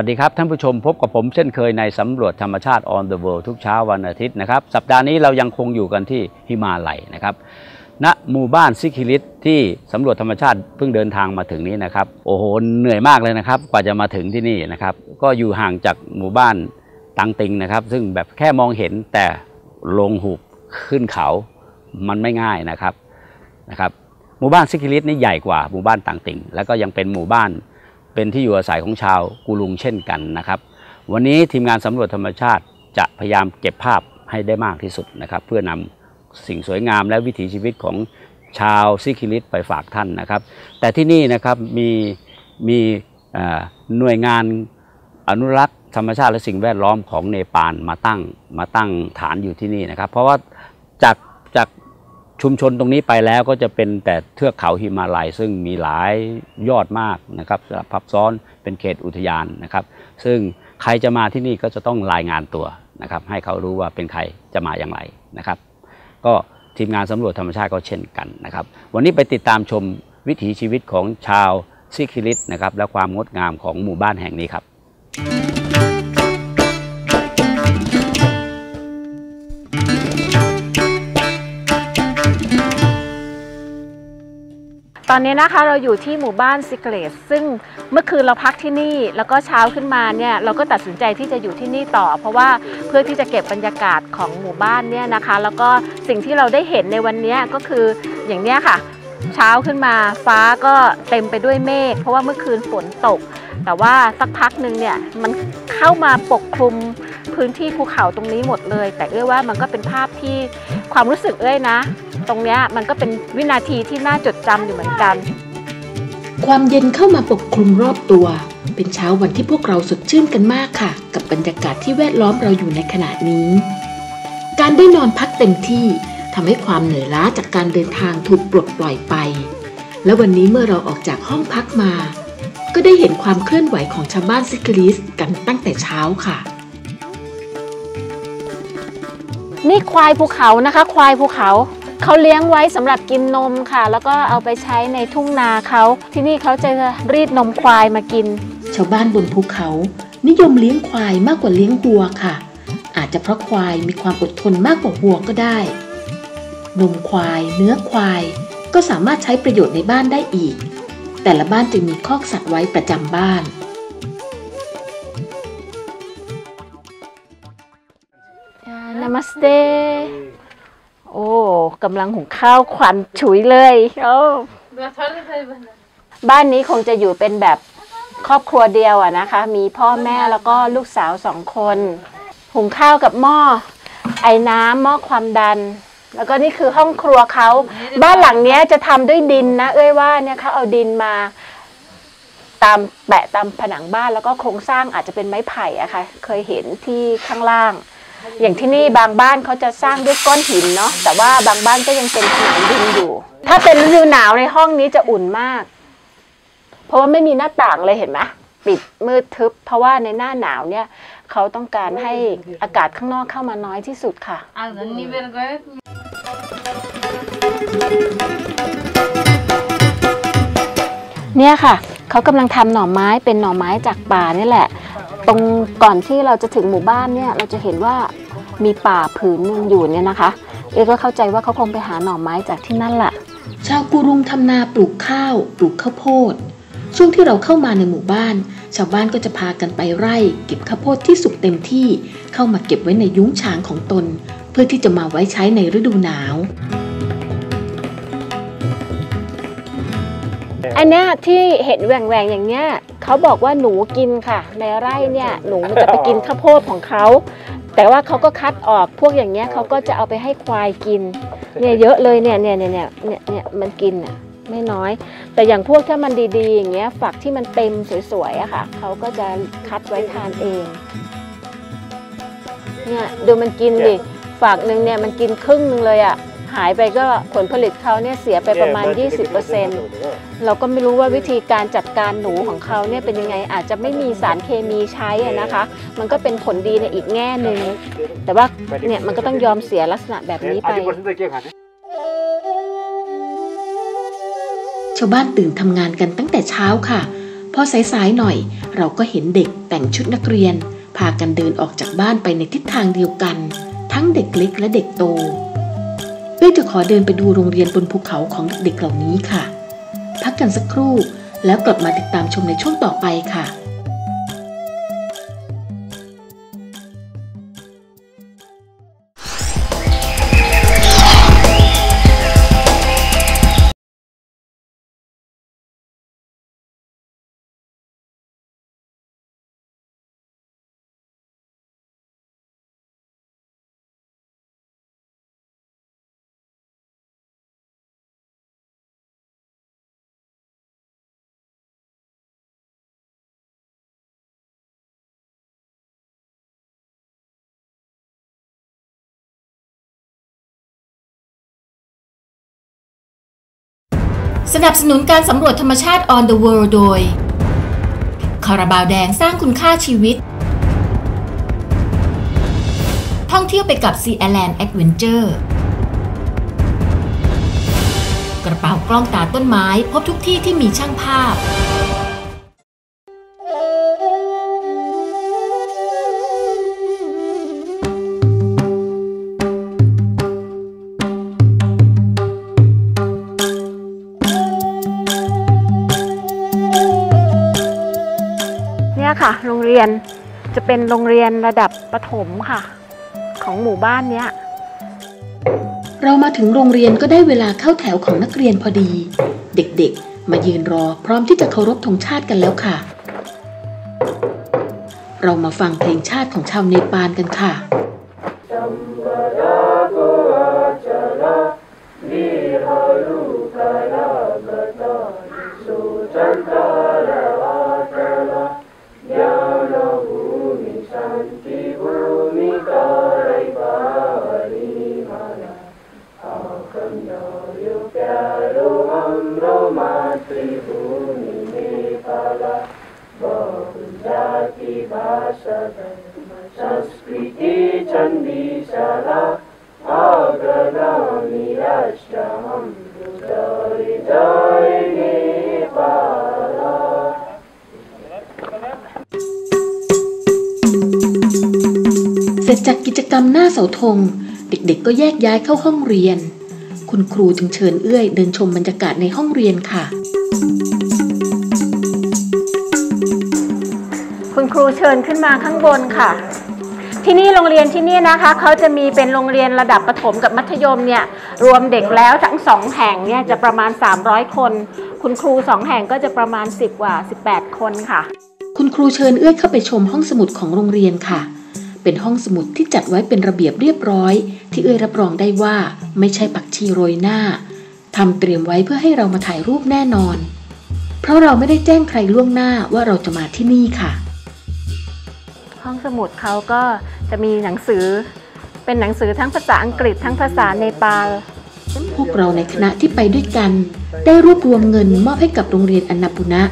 วัสดีครับท่านผู้ชมพบกับผมเช่นเคยในสำรวจธรรมชาติ on the world ทุกเช้าวันอาทิตย์นะครับ สัปดาห์นี้เรายังคงอยู่กันที่ฮิมาลัยนะครับณหมู่บ้านซิคิลิตที่สำรวจธรรมชาติเพิ่งเดินทางมาถึงนี้นะครับ โอ้โหเหนื่อยมากเลยนะครับ กว่าจะมาถึงที่นี่นะครับ ก็อยู่ห่างจากหมู่บ้านตังติงนะครับ ซึ่งแบบแค่มองเห็นแต่ลงหุบขึ้นเขามันไม่ง่ายนะครับนะครับ หมู่บ้านซิคิลิตนี่ใหญ่กว่าหมู่บ้านตังติง แล้วก็ยังเป็นหมู่บ้าน เป็นที่อยู่อาศัยของชาวกูลุงเช่นกันนะครับ วันนี้ทีมงานสำรวจธรรมชาติจะพยายามเก็บภาพให้ได้มากที่สุดนะครับ เพื่อนำสิ่งสวยงามและวิถีชีวิตของชาวซิคิลิตไปฝากท่านนะครับ แต่ที่นี่นะครับมีมีหน่วยงานอนุรักษ์ธรรมชาติและสิ่งแวดล้อมของเนปาลมาตั้งมาตั้งฐานอยู่ที่นี่นะครับ เพราะว่าจากจาก ชุมชนตรงนี้ไปแล้วก็จะเป็นแต่เทือกเขาหิมาลัย ซึ่งมีหลายยอดมากนะครับสลับพับซ้อนเป็นเขตอุทยานนะครับ ซึ่งใครจะมาที่นี่ก็จะต้องรายงานตัวนะครับ ให้เขารู้ว่าเป็นใครจะมาอย่างไรนะครับ ก็ทีมงานสำรวจธรรมชาติก็เช่นกันนะครับ วันนี้ไปติดตามชมวิถีชีวิตของชาวซิคิลิตนะครับและความงดงามของหมู่บ้านแห่งนี้ครับ ตอนนี้นะคะเราอยู่ที่หมู่บ้านซิกเลสซึ่งเมื่อคืนเราพักที่นี่ แล้วก็เช้าขึ้นมาเนี่ยเราก็ตัดสินใจที่จะอยู่ที่นี่ต่อ เพราะว่าเพื่อที่จะเก็บบรรยากาศของหมู่บ้านเนี่ยนะคะ แล้วก็สิ่งที่เราได้เห็นในวันนี้ก็คืออย่างเนี้ยค่ะ เช้าขึ้นมาฟ้าก็เต็มไปด้วยเมฆเพราะว่าเมื่อคืนฝนตก แต่ว่าสักพักหนึ่งเนี่ยมันเข้ามาปกคลุมพื้นที่ภูเขาตรงนี้หมดเลย แต่เอ้ยว่ามันก็เป็นภาพที่ความรู้สึกเอ้ยนะ ตรงเนี้ยมันก็เป็นวินาทีที่น่าจดจำอยู่เหมือนกัน ความเย็นเข้ามาปกคลุมรอบตัว เป็นเช้าวันที่พวกเราสดชื่นกันมากค่ะ กับบรรยากาศที่แวดล้อมเราอยู่ในขณะนี้ การได้นอนพักเต็มที่ทำให้ความเหนื่อยล้าจากการเดินทางถูกปลดปล่อยไป และวันนี้เมื่อเราออกจากห้องพักมา ก็ได้เห็นความเคลื่อนไหวของชาวบ้านซิกลิสกันตั้งแต่เช้าค่ะ นี่ควายภูเขานะคะ ควายภูเขา เขาเลี้ยงไว้สำหรับกินนมค่ะ แล้วก็เอาไปใช้ในทุ่งนาเขาที่นี่เขาจะรีดนมควายมากิน ชาวบ้านบนภูเขา นิยมเลี้ยงควายมากกว่าเลี้ยงวัวค่ะ อาจจะเพราะควายมีความอดทนมากกว่าวัวก็ได้ นมควาย เนื้อควาย ก็สามารถใช้ประโยชน์ในบ้านได้อีก แต่ละบ้านจึงมีคอกสัตว์ไว้ประจำบ้านนามัสเต โอ้กำลังหุงข้าวควันฉุยเลยโอ้บ้านนี้คงจะอยู่เป็นแบบครอบครัวเดียวอะนะคะ มีพ่อแม่แล้วก็ลูกสาวสองคน หุงข้าวกับหม้อไอ้น้ำหม้อความดัน แล้วก็นี่คือห้องครัวเขาบ้านหลังเนี้ยจะทำด้วยดินนะ เอ้ยว่าเนี่ยเขาเอาดินมา ตามแปะตามผนังบ้านแล้วก็โครงสร้างอาจจะเป็นไม้ไผ่อะค่ะ เคยเห็นที่ข้างล่าง อย่างที่นี่บางบ้านเขาจะสร้างด้วยก้อนหินเนาะแต่ว่าบางบ้านก็ยังเป็นผนังดินอยู่ ถ้าเป็นฤดูหนาวในห้องนี้จะอุ่นมาก เพราะว่าไม่มีหน้าต่างเลยเห็นไหมปิดมืดทึบ เพราะว่าในหน้าหนาวเนี่ยเขาต้องการให้อากาศข้างนอกเข้ามาน้อยที่สุดค่ะ เนี่ยค่ะ เขากำลังทำหน่อไม้เป็นหน่อไม้จากป่านี่แหละ ตรงก่อนที่เราจะถึงหมู่บ้านเนี่ยเราจะเห็นว่ามีป่าผืนหนึงอยู่เนี่ยนะคะ เอก็เข้าใจว่าเขาคงไปหาหน่อไม้จากที่นั่นแหละชาวกูรุงทำนาปลูกข้าว ปลูกข้าวโพด ช่วงที่เราเข้ามาในหมู่บ้าน ชาวบ้านก็จะพากันไปไร่เก็บข้าวโพดที่สุกเต็มที่เข้ามาเก็บไว้ในยุ้งฉางของตน เพื่อที่จะมาไว้ใช้ในฤดูหนาว อันเนี้ยที่เห็นแหว่งๆอย่างเนี้ยเขาบอกว่าหนูกินค่ะ ในไร่เนี่ยหนูมันจะไปกินข้าวโพดของเขา แต่ว่าเขาก็คัดออกพวกอย่างเงี้ยเขาก็จะเอาไปให้ควายกินเนี่ยเยอะเลยเนี่ยเนี่ยเนี่ยเนี่ยเนี่ยเนี่ยมันกินอะไม่น้อย แต่อย่างพวกถ้ามันดีๆ อย่างเงี้ยฝักที่มันเต็มสวยๆอะค่ะเขาก็จะคัดไว้ทานเองเนี่ยดูมันกินดิฝักหนึ่งเนี่ยมันกินครึ่งหนึงเลยอะ หายไปก็ผลผลิตเขาเนี่ยเสียไปประมาณ 20%เราก็ไม่รู้ว่าวิธีการจัดการหนูของเขาเนี่ยเป็นยังไงอาจจะไม่มีสารเคมีใช้อะนะคะ มันก็เป็นผลดีในอีกแง่หนึ่งแต่ว่าเนี่ยมันก็ต้องยอมเสียลักษณะแบบนี้ไปชาวบ้านตื่นทำงานกันตั้งแต่เช้าค่ะ พอสายๆหน่อย เราก็เห็นเด็กแต่งชุดนักเรียน พากันเดินออกจากบ้านไปในทิศทางเดียวกัน ทั้งเด็กเล็กและเด็กโต เอ้ยจะขอเดินไปดูโรงเรียนบนภูเขาของเด็กๆเหล่านี้ค่ะ พักกันสักครู่แล้วกลับมาติดตามชมในช่วงต่อไปค่ะ สนับสนุนการสำรวจธรรมชาติ on the world โดย คาราบาวแดงสร้างคุณค่าชีวิต ท่องเที่ยวไปกับ Sea Island Adventure กระเป๋ากล้องตาต้นไม้พบทุกที่ที่มีช่างภาพ เรียนจะเป็นโรงเรียนระดับประถมค่ะ ของหมู่บ้านเนี้ย เรามาถึงโรงเรียนก็ได้เวลาเข้าแถวของนักเรียนพอดี เด็กๆ มายืนรอพร้อมที่จะเคารพธงชาติกันแล้วค่ะ เรามาฟังเพลงชาติของชาวเนปาลกันค่ะ เสาธง เด็กๆ ก็แยกย้ายเข้าห้องเรียน คุณครูจึงเชิญเอื้อยเดินชมบรรยากาศในห้องเรียนค่ะ คุณครูเชิญขึ้นมาข้างบนค่ะ ที่นี่โรงเรียนที่นี่นะคะเขาจะมีเป็นโรงเรียนระดับประถมกับมัธยมเนี่ยรวมเด็กแล้วทั้งสองแห่งเนี่ยจะประมาณ 300 คน คุณครูสองแห่งก็จะประมาณ 10 กว่า 18 คนค่ะ คุณครูเชิญเอื้อยเข้าไปชมห้องสมุดของโรงเรียนค่ะ เป็นห้องสมุดที่จัดไว้เป็นระเบียบเรียบร้อย ที่เอื้อยรับรองได้ว่าไม่ใช่ปักชีโรยหน้าทำเตรียมไว้เพื่อให้เรามาถ่ายรูปแน่นอน เพราะเราไม่ได้แจ้งใครล่วงหน้าว่าเราจะมาที่นี่ค่ะ ห้องสมุดเขาก็จะมีหนังสือ เป็นหนังสือทั้งภาษาอังกฤษทั้งภาษาเนปาลพวกเราในคณะที่ไปด้วยกัน ได้รวบรวมเงินมอบให้กับโรงเรียนอนนาปุณะ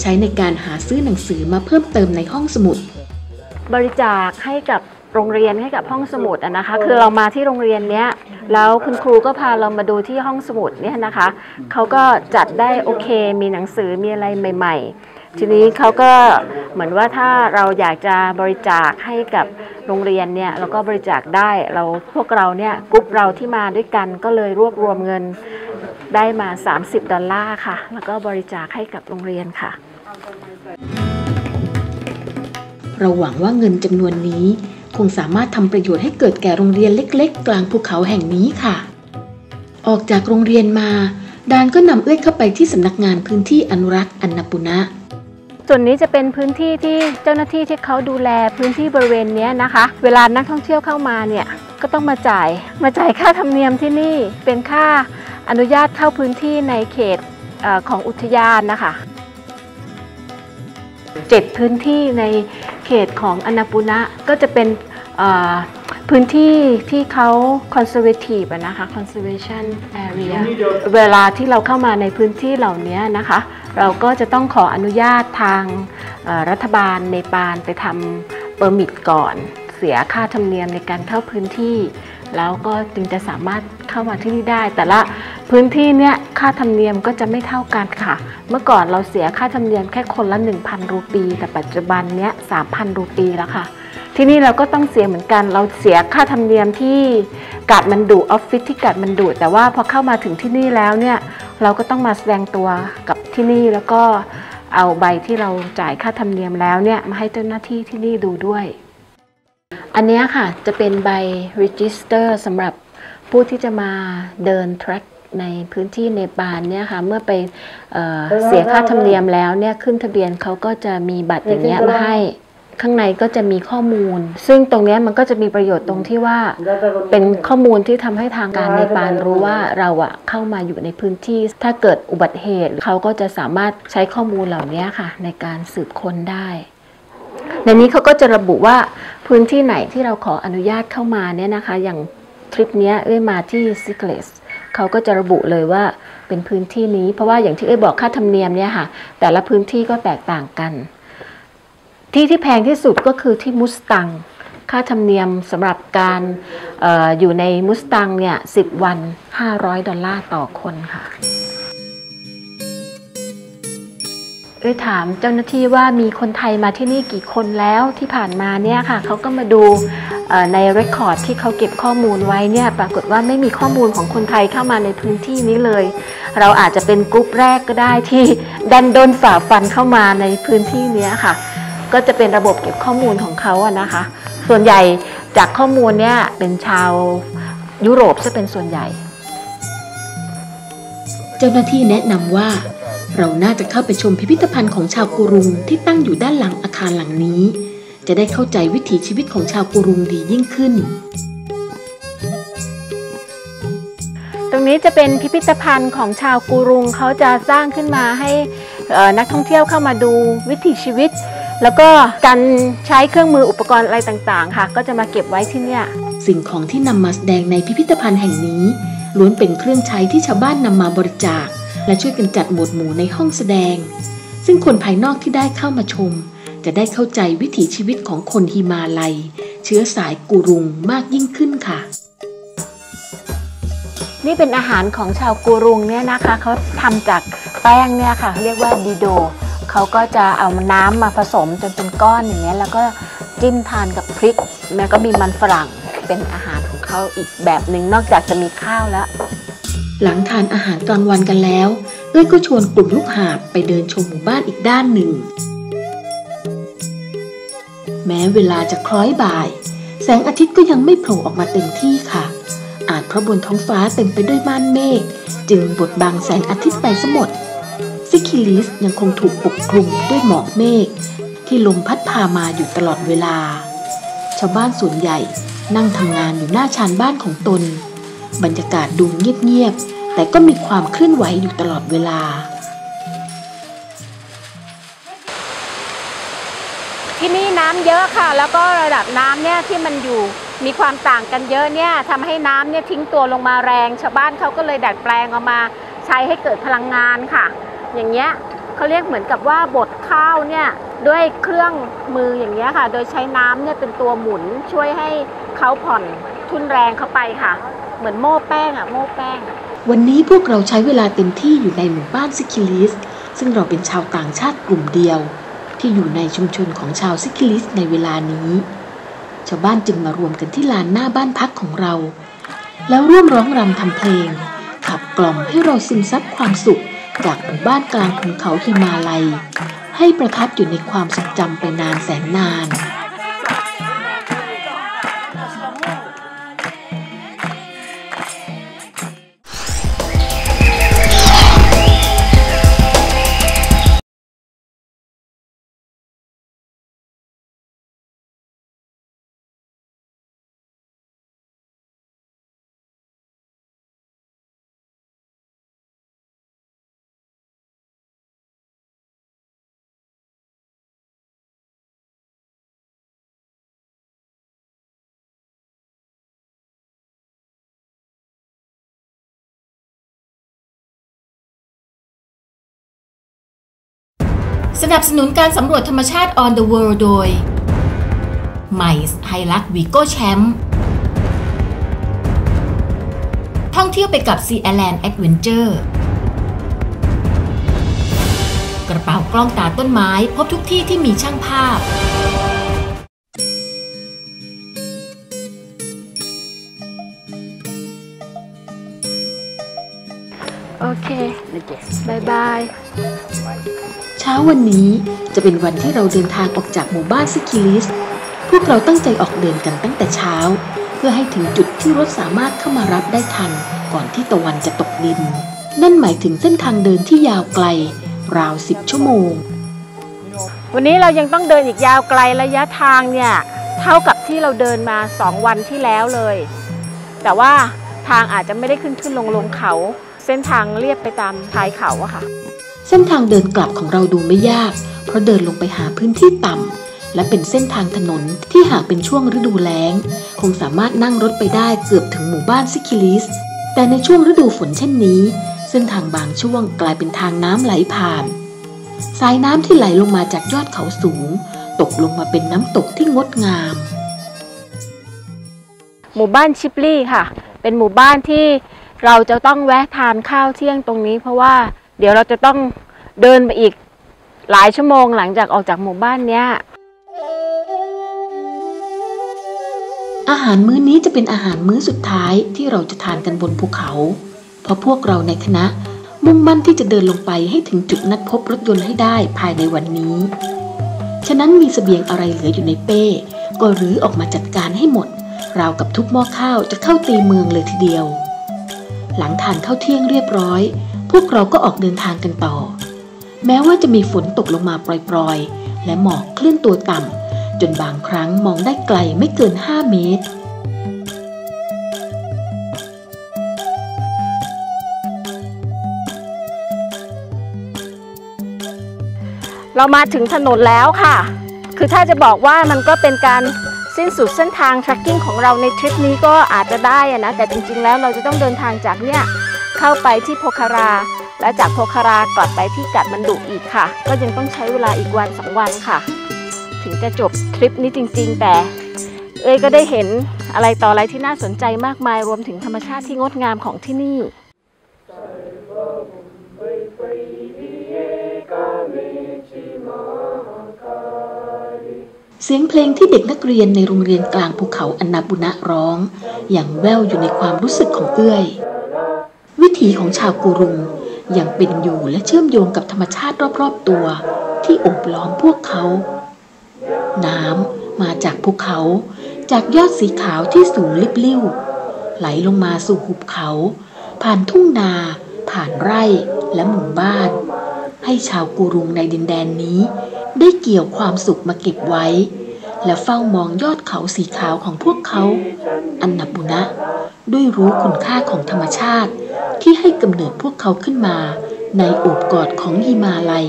ใช้ในการหาซื้อหนังสือมาเพิ่มเติมในห้องสมุด บริจาคให้กับโรงเรียนให้กับห้องสมุดอะนะคะ คือเรามาที่โรงเรียนเนี้ยแล้วคุณครูก็พาเรามาดูที่ห้องสมุดเนี่ยนะคะเขาก็จัดได้โอเค มีหนังสือมีอะไรใหม่ ๆ ทีนี้เขาก็เหมือนว่าถ้าเราอยากจะบริจาคให้กับโรงเรียนเนี่ยเราก็บริจาคได้เราพวกเราเนี่ยกลุ่มเราที่มาด้วยกันก็เลยรวบรวมเงินได้มา 30 ดอลลาร์ค่ะ แล้วก็บริจาคให้กับโรงเรียนค่ะ เราหวังว่าเงินจำนวนนี้ คงสามารถทำประโยชน์ให้เกิดแก่โรงเรียนเล็ก ๆ กลางภูเขาแห่งนี้ค่ะ ออกจากโรงเรียนมา ดานก็นำเอื้อยเข้าไปที่สำนักงานพื้นที่อนุรักษ์อันนปุณะส่วนนี้จะเป็นพื้นที่ที่เจ้าหน้าที่ที่เขาดูแลพื้นที่บริเวณนี้นะคะ เวลานักท่องเที่ยวเข้ามาเนี่ยก็ต้องมาจ่าย มาจ่ายค่าธรรมเนียมที่นี่เป็นค่าอนุญาตเข้าพื้นที่ในเขตอของอุทยานนะคะ เจ็ดพื้นที่ในเขตของอนาปูนะก็จะเป็นเอ่อพื้นที่ที่เขา conservative อะนะคะ conservation area เวลาที่เราเข้ามาในพื้นที่เหล่านี้นะคะ เราก็จะต้องขออนุญาตทางเอ่อรัฐบาลในปานไปทำเปอร์มิทก่อน เสียค่าธรรมเนียมในการเข้าพื้นที่ แล้วก็จึงจะสามารถเข้ามาที่นี่ได้ แต่ละพื้นที่เนี้ยค่าธรรมเนียมก็จะไม่เท่ากันค่ะ เมื่อก่อนเราเสียค่าธรรมเนียมแค่คนละ 1,000 รูปี แต่ปัจจุบันเนี้ย3,000 รูปีแล้วค่ะ ที่นี่เราก็ต้องเสียเหมือนกัน เราเสียค่าธรรมเนียมที่กาดมันดุออฟฟิศที่กาดมันดุแต่ว่าพอเข้ามาถึงที่นี่แล้วเนี่ยเราก็ต้องมาแสดงตัวกับที่นี่แล้วก็เอาใบที่เราจ่ายค่าธรรมเนียมแล้วเนี่ยมาให้เจ้าหน้าที่ที่นี่ดูด้วย อันเนี้ยค่ะจะเป็นใบ register สำหรับผู้ที่จะมาเดิน track ในพื้นที่เนปาลเนี่ยค่ะเมื่อไปเอ่อเสียค่าธรรมเนียมแล้วเนี่ยขึ้นทะเบียนเขาก็จะมีบัตรอย่างเงี้ยมาให้ข้างในก็จะมีข้อมูล ซึ่งตรงเนี้ยมันก็จะมีประโยชน์ตรงที่ว่าเป็นข้อมูลที่ทำให้ทางการในปานรู้ว่าเราอะเข้ามาอยู่ในพื้นที่ ถ้าเกิดอุบัติเหตุเขาก็จะสามารถใช้ข้อมูลเหล่านี้ค่ะ ในการสืบค้นได้ ในนี้เขาก็จะระบุว่าพื้นที่ไหนที่เราขออนุญาตเข้ามาเนี่ยนะคะ อย่างทริปนี้เอ้ยมาที่ซิกเลสเขาก็จะระบุเลยว่าเป็นพื้นที่นี้ เพราะว่าอย่างที่เอ้ยบอกค่าธรรมเนียมเนี่ยค่ะ แต่ละพื้นที่ก็แตกต่างกัน ที่ที่แพงที่สุดก็คือที่มุสตัง ค่าธรรมเนียมสำหรับการอออยู่ในมุสตังเนี่ย10วัน 500 ดอลลาร์ต่อคนค่ะ เอ้ยถามเจ้าหน้าที่ว่ามีคนไทยมาที่นี่กี่คนแล้วที่ผ่านมาเนี่ยค่ะเขาก็มาดูในเรคคอร์ดที่เขาเก็บข้อมูลไว้เนี่ยปรากฏว่าไม่มีข้อมูลของคนไทยเข้ามาในพื้นที่นี้เลย เราอาจจะเป็นกลุ่มแรกก็ได้ที่ดันโดนฝ่าฟันเข้ามาในพื้นที่นี้ค่ะ ก็จะเป็นระบบเก็บข้อมูลของเขาอะนะคะ ส่วนใหญ่จากข้อมูลเนี่ยเป็นชาวยุโรปจะเป็นส่วนใหญ่ เจ้าหน้าที่แนะนำว่า เราน่าจะเข้าไปชมพิพิธภัณฑ์ของชาวกูรุงที่ตั้งอยู่ด้านหลังอาคารหลังนี้ จะได้เข้าใจวิถีชีวิตของชาวกูรุงดียิ่งขึ้น ตรงนี้จะเป็นพิพิธภัณฑ์ของชาวกูรุงเขาจะสร้างขึ้นมาให้เอ่อนักท่องเที่ยวเข้ามาดูวิถีชีวิต แล้วก็การใช้เครื่องมืออุปกรณ์อะไรต่างๆ ค่ะ ก็จะมาเก็บไว้ที่เนี่ยสิ่งของที่นำมาแสดงในพิพิธภัณฑ์แห่งนี้ล้วนเป็นเครื่องใช้ที่ชาวบ้านนำมาบริจาค และช่วยกันจัดหมวดหมู่ในห้องแสดง ซึ่งคนภายนอกที่ได้เข้ามาชม จะได้เข้าใจวิถีชีวิตของคนฮิมาลัย เชื้อสายกูรุงมากยิ่งขึ้นค่ะ นี่เป็นอาหารของชาวกูรุงเนี่ยนะคะเขาทำจากแป้งเนี่ยค่ะเรียกว่าดีโดเขาก็จะเอาน้ำมาผสมจนเป็นก้อนอย่างเงี้ยแล้วก็จิ้มทานกับพริก แล้วก็มีมันฝรั่งเป็นอาหารของเขาอีกแบบหนึ่งนอกจากจะมีข้าวแล้ว หลังทานอาหารกลางวันกันแล้วเอ้ยก็ชวนกลุ่มลูกหาบไปเดินชมหมู่บ้านอีกด้านหนึ่ง แม้เวลาจะคล้อยบ่าย แสงอาทิตย์ก็ยังไม่โผล่ออกมาเต็มที่ค่ะ อาจเพราะบนท้องฟ้าเต็มไปด้วยม่านเมฆจึงบดบังแสงอาทิตย์ไปซะหมด ซิคิลิสยังคงถูกปกคลุมด้วยหมอกเมฆที่ลมพัดพามาอยู่ตลอดเวลา ชาวบ้านส่วนใหญ่นั่งทำงานอยู่หน้าชานบ้านของตน บรรยากาศดูเงียบๆ แต่ก็มีความเคลื่อนไหวอยู่ตลอดเวลา ที่นี่น้ำเยอะค่ะ แล้วก็ระดับน้ำเนี่ยที่มันอยู่มีความต่างกันเยอะเนี่ยทำให้น้ำเนี่ยทิ้งตัวลงมาแรง ชาวบ้านเขาก็เลยดัดแปลงเอามาใช้ให้เกิดพลังงานค่ะ อย่างเงี้ยเขาเรียกเหมือนกับว่าบดข้าวเนี่ยด้วยเครื่องมืออย่างเงี้ยค่ะ โดยใช้น้ำเนี่ยเป็นตัวหมุนช่วยให้เขาผ่อนทุนแรงเข้าไปค่ะ เหมือนโม่แป้งอะโม่แป้ง วันนี้พวกเราใช้เวลาเต็มที่อยู่ในหมู่บ้านซิคิลิส ซึ่งเราเป็นชาวต่างชาติกลุ่มเดียว ที่อยู่ในชุมชนของชาวซิคิลิสในเวลานี้ ชาวบ้านจึงมารวมกันที่ลานหน้าบ้านพักของเรา แล้วร่วมร้องรำทำเพลง ขับกล่อมให้เราซึมซับความสุขจากหมู่บ้านกลางภูเขาฮิมาลัย ให้ประทับอยู่ในความทรงจำไปนานแสนนาน สนับสนุนการสำรวจธรรมชาติ on the world โดยใหม่ไฮลักวีโก้แชมป์ท่องเที่ยวไปกับ Sea Island Adventure กระเป๋ากล้องตาต้นไม้พบทุกที่ที่มีช่างภาพ โอเคบายบาย ช้าวันนี้จะเป็นวันที่เราเดินทางออกจากหมู่บ้านซิคิลิส พวกเราตั้งใจออกเดินกันตั้งแต่เช้า เพื่อให้ถึงจุดที่รถสามารถเข้ามารับได้ทัน ก่อนที่ตะวันจะตกดิน นั่นหมายถึงเส้นทางเดินที่ยาวไกล ราวสิบชั่วโมง วันนี้เรายังต้องเดินอีกยาวไกลระยะทางเนี่ยเท่ากับที่เราเดินมา2วันที่แล้วเลย แต่ว่าทางอาจจะไม่ได้ขึ้นขึ้นลงลงเขา เส้นทางเรียบไปตามชายเขาอะค่ะ เส้นทางเดินกลับของเราดูไม่ยาก เพราะเดินลงไปหาพื้นที่ต่ำ และเป็นเส้นทางถนนที่หากเป็นช่วงฤดูแล้ง คงสามารถนั่งรถไปได้เกือบถึงหมู่บ้านซิคิลิส แต่ในช่วงฤดูฝนเช่นนี้ เส้นทางบางช่วงกลายเป็นทางน้ำไหลผ่าน สายน้ำที่ไหลลงมาจากยอดเขาสูง ตกลงมาเป็นน้ำตกที่งดงาม หมู่บ้านชิปลี่ค่ะ เป็นหมู่บ้านที่เราจะต้องแวะทานข้าวเที่ยงตรงนี้เพราะว่า เดี๋ยวเราจะต้องเดินไปอีกหลายชั่วโมงหลังจากออกจากหมู่บ้านเนี้ย อาหารมื้อนี้จะเป็นอาหารมื้อสุดท้ายที่เราจะทานกันบนภูเขา เพราะพวกเราในคณะ มุ่งมั่นที่จะเดินลงไปให้ถึงจุดนัดพบรถยนต์ให้ได้ภายในวันนี้ ฉะนั้นมีเสบียงอะไรเหลืออยู่ในเป้ ก็รื้อออกมาจัดการให้หมด ราวกับทุกหม้อข้าวจะเข้าตีเมืองเลยทีเดียว หลังทานข้าวเที่ยงเรียบร้อย พวกเราก็ออกเดินทางกันต่อ แม้ว่าจะมีฝนตกลงมาปล่อยๆ และหมอกเคลื่อนตัวต่ำจนบางครั้งมองได้ไกลไม่เกิน 5 เมตร เรามาถึงถนนแล้วค่ะ คือถ้าจะบอกว่ามันก็เป็นการสิ้นสุดเส้นทาง trekking ของเราในทริปนี้ก็อาจจะได้อะนะ แต่จริงๆ แล้วเราจะต้องเดินทางจากเนี่ย เข้าไปที่โพคารา และจากโพคารากลับไปที่กัดมันดุอีกค่ะ ก็ยังต้องใช้เวลาอีกวันสองวันค่ะ ถึงจะจบทริปนี้จริง ๆ แต่เอ้ยก็ได้เห็นอะไรต่ออะไรที่น่าสนใจมากมายรวมถึงธรรมชาติที่งดงามของที่นี่เสียงเพลงที่เด็กนักเรียนในโรงเรียนกลางภูเขาอันนาบุนะร้อง อย่างแว่วอยู่ในความรู้สึกของเอื้อย วิถีของชาวกูรุงยังเป็นอยู่และเชื่อมโยงกับธรรมชาติรอบๆตัว ที่โอบล้อมพวกเขา น้ำมาจากภูเขา จากยอดสีขาวที่สูงลิบลิ่วไหลลงมาสู่หุบเขา ผ่านทุ่งนา ผ่านไร่และหมู่บ้าน ให้ชาวกูรุงในดินแดนนี้ ได้เกี่ยวความสุขมาเก็บไว้ และเฝ้ามองยอดเขาสีขาวของพวกเขา อันนับบุนะ ด้วยรู้คุณค่าของธรรมชาติ ที่ให้กำเนิดพวกเขาขึ้นมา ในโอบกอดของฮิมาลัย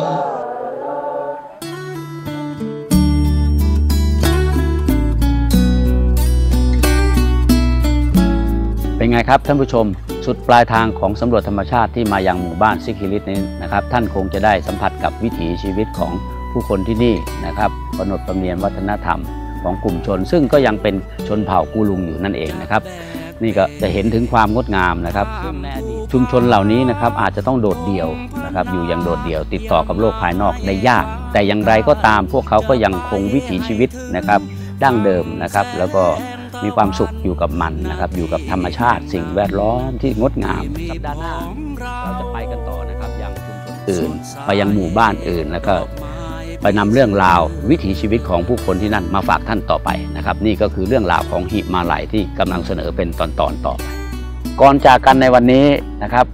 เป็นไงครับท่านผู้ชมสุดปลายทางของสำรวจธรรมชาติที่มายังหมู่บ้านซิคิลิสนี้นะครับ ท่านคงจะได้สัมผัสกับวิถีชีวิตของ ผู้คนที่นี่นะครับขนบธรรมเนียมวัฒนธรรมของกลุ่มชน ซึ่งก็ยังเป็นชนเผ่ากูลุงอยู่นั่นเองนะครับ นี่ก็จะเห็นถึงความงดงามนะครับ ชุมชนเหล่านี้นะครับอาจจะต้องโดดเดี่ยวนะครับ อยู่อย่างโดดเดี่ยวติดต่อกับโลกภายนอกได้ยาก แต่อย่างไรก็ตามพวกเขาก็ยังคงวิถีชีวิตนะครับดั้งเดิมนะครับ แล้วก็มีความสุขอยู่กับมันนะครับ อยู่กับธรรมชาติสิ่งแวดล้อมที่งดงามสัปดาห์หน้าเราจะไปกันต่อนะครับยังชุมชนอื่นไปยังหมู่บ้านอื่นแล้วก็ ไปนำเรื่องราววิถีชีวิตของผู้คนที่นั่นมาฝากท่านต่อไปนะครับ นี่ก็คือเรื่องราวของหิมาลัยที่กำลังเสนอเป็นตอนๆต่อไป ก่อนจากกันในวันนี้นะครับ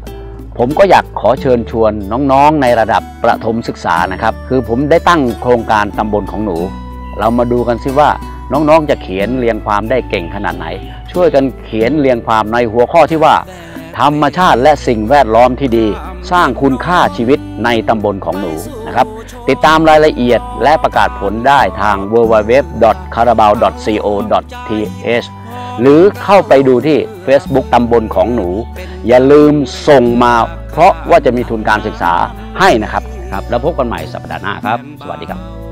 ผมก็อยากขอเชิญชวนน้องๆ ในระดับประถมศึกษานะครับ คือผมได้ตั้งโครงการตำบลของหนู เรามาดูกันซิว่าน้องๆ จะเขียนเรียงความได้เก่งขนาดไหน ช่วยกันเขียนเรียงความในหัวข้อที่ว่า ธรรมชาติและสิ่งแวดล้อมที่ดี สร้างคุณค่าชีวิตในตำบลของหนูนะครับ ติดตามรายละเอียดและประกาศผลได้ทาง www.carabao.co.th หรือเข้าไปดูที่ Facebook ตำบลของหนู อย่าลืมส่งมาเพราะว่าจะมีทุนการศึกษาให้นะครับครับ แล้วพบกันใหม่สัปดาห์หน้าครับ สวัสดีครับ